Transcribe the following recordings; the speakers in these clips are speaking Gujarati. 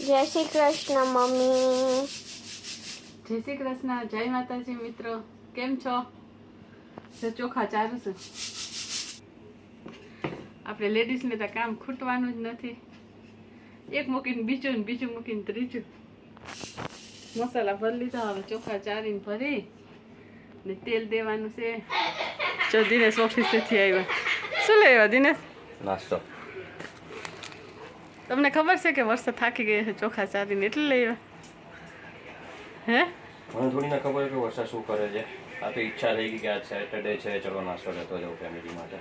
જય શ્રી કૃષ્ણ મમ્મી. જય શ્રી કૃષ્ણ જય માતાજી મિત્રો. કેમ છો? જો ચોખા ચારું છે. આપણે લેડીઝને તો કામ ખૂટવાનું જ નથી. એક મૂકીને બીજું ને બીજું મૂકીને ત્રીજું. મસાલા ભરી લીધા હવે ચોખા ચારીને ભરી. ને તેલ દેવાનું છે. જો દિનેશ ઓફિસેથી આવ્યા. શું લેવા આવ્યા દિનેશ? નાસ્તો. તમને ખબર છે કે વર્ષે થાકી ગયા છે ચોખા ચારીને એટલે લઈ હે? મને થોડી ના ખબર કે વર્ષા શું કરે છે. આ તો ઈચ્છા થઈ ગઈ કે આજ સેટરડે છે ચલો નાસ્તો લેતો જાઉં ફેમિલી માટે.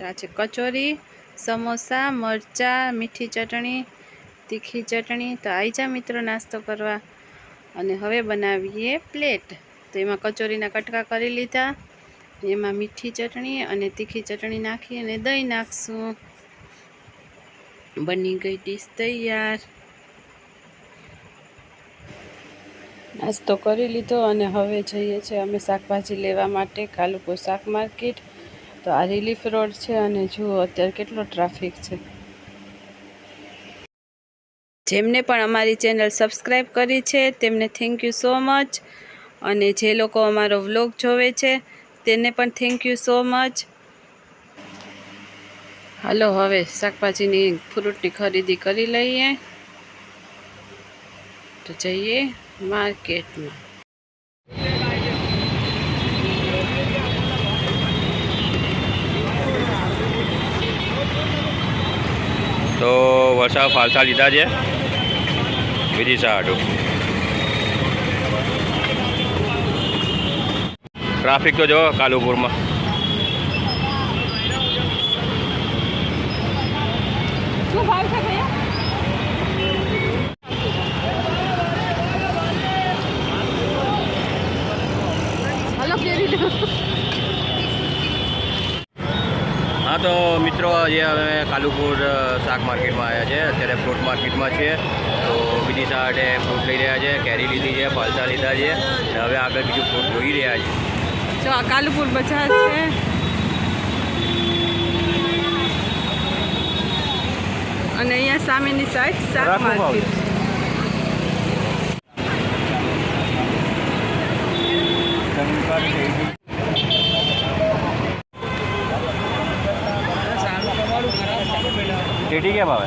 આ છે કચોરી સમોસા મરચાં મીઠી ચટણી તીખી ચટણી. તો આવી જા મિત્રો નાસ્તો કરવા. અને હવે બનાવીએ પ્લેટ. તો એમાં કચોરીના કટકા કરી લીધા. એમાં મીઠી ચટણી અને તીખી ચટણી નાખી અને દહીં નાખશું. બની ગઈ ડીશ તૈયાર. નાસ્તો કરી લીધો અને હવે જઈએ છીએ અમે શાકભાજી લેવા માટે કાલુપુર શાક માર્કેટ. તો આ રિલીફ રોડ છે અને જુઓ અત્યારે કેટલો ટ્રાફિક છે. જેમને પણ અમારી ચેનલ સબસ્ક્રાઈબ કરી છે, તેમને થેન્ક યુ સો મચ અને જે લોકો અમારો વ્લોગ જોવે છે, તેને પણ thank you so much hello, હવે શાકભાજીની ફ્રૂટની ખરીદી કરી લઈએ. તો જઈએ માર્કેટમાં. તો વરસાદ ફાલસા લીધા છે. બીજી સાડું ટ્રાફિક તો જો કાલુપુરમાં શું ભાવ છે ભૈયા હલો કેરી લો હા તો મિત્રો આજે અમે કાલુપુર શાક માર્કેટમાં આવ્યા છે અત્યારે ફ્રૂટ માર્કેટમાં છીએ. તો બીજી સાઈડે ફ્રૂટ લઈ રહ્યા છે. કેરી લીધી છે પાલસા લીધા છે. અને હવે આગળ બીજું ફ્રૂટ જોઈ રહ્યા છે. જો કાલુપુર બજાર છે. અને અહીંયા સામેની સાઈડ શાક માર્કેટ ટેટી કેમ આવે?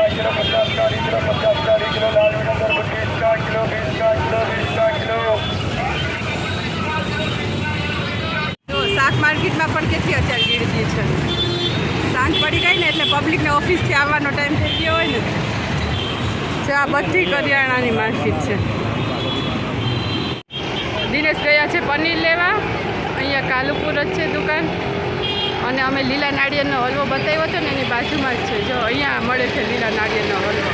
का किलो बीस का किलो पचास का आधी किलो पचास का आधी किलो लाल मिर्च बीस का किलो લાલ મિર્ચ તરબૂચ बीस का किलो बीस का किलो बीस का किलो શું ભાવ છે लाल मिर्च तरबूज बीस का किलो बीस का किलो बीस का किलो पचास का आधी किलो पचास का आधी किलो लाल मिर्च तरबूज बीस का किलो बीस का किलो बीस का किलो તો શાક માર્કેટમાં પણ કેટલી અત્યારે ગીરદી છે સાંજ પડી ગઈ ને એટલે પબ્લિકને ઓફિસથી આવવાનો ટાઈમ થઈ ગયો હોય ને જો આ બધી કરિયાણાની માર્કેટ છે દિનેશ ગયા છે પનીર લેવા અહીંયા કાલુપુર જ છે દુકાન અને અમે લીલા નાળિયેરનો હલવો બતાવ્યો હતો ને, એની બાજુમાં જ છે. જો અહીંયા મળે છે લીલા નાળિયેરનો હલવો.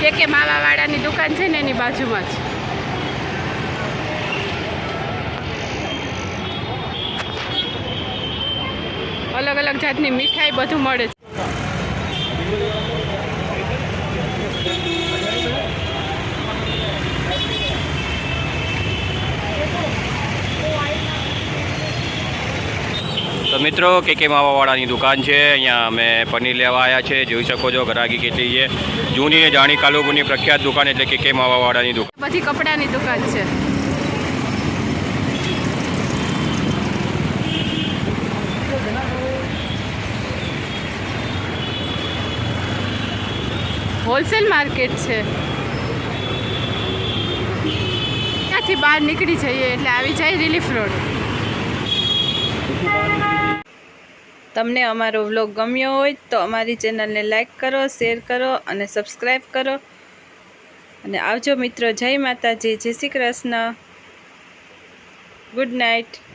કે કે માવાવાળાની દુકાન છે ને, એની બાજુમાં જ. અલગ અલગ જાતની મીઠાઈ બધું મળે છે. તો મિત્રો કે કે માવાવાળાની દુકાન છે. અહીંયા અમે પનીર લેવા આવ્યા છે. જોઈ શકો છો ગરાગી કેટલી છે. જૂની ને જાણી કાલુપુરની પ્રખ્યાત દુકાન એટલે કે કે માવાવાળાની દુકાન. બધી કપડાની દુકાન છે. હોલસેલ માર્કેટ છે. ત્યાંથી બહાર નીકળી જઈએ એટલે આવી જાય રિલીફ રોડ. તમને અમારો વ્લોગ ગમ્યો હોય તો અમારી ચેનલને લાઈક કરો, શેર કરો અને સબસ્ક્રાઈબ કરો. અને આવજો મિત્રો, જય માતાજી, જય શ્રી કૃષ્ણ. Good night.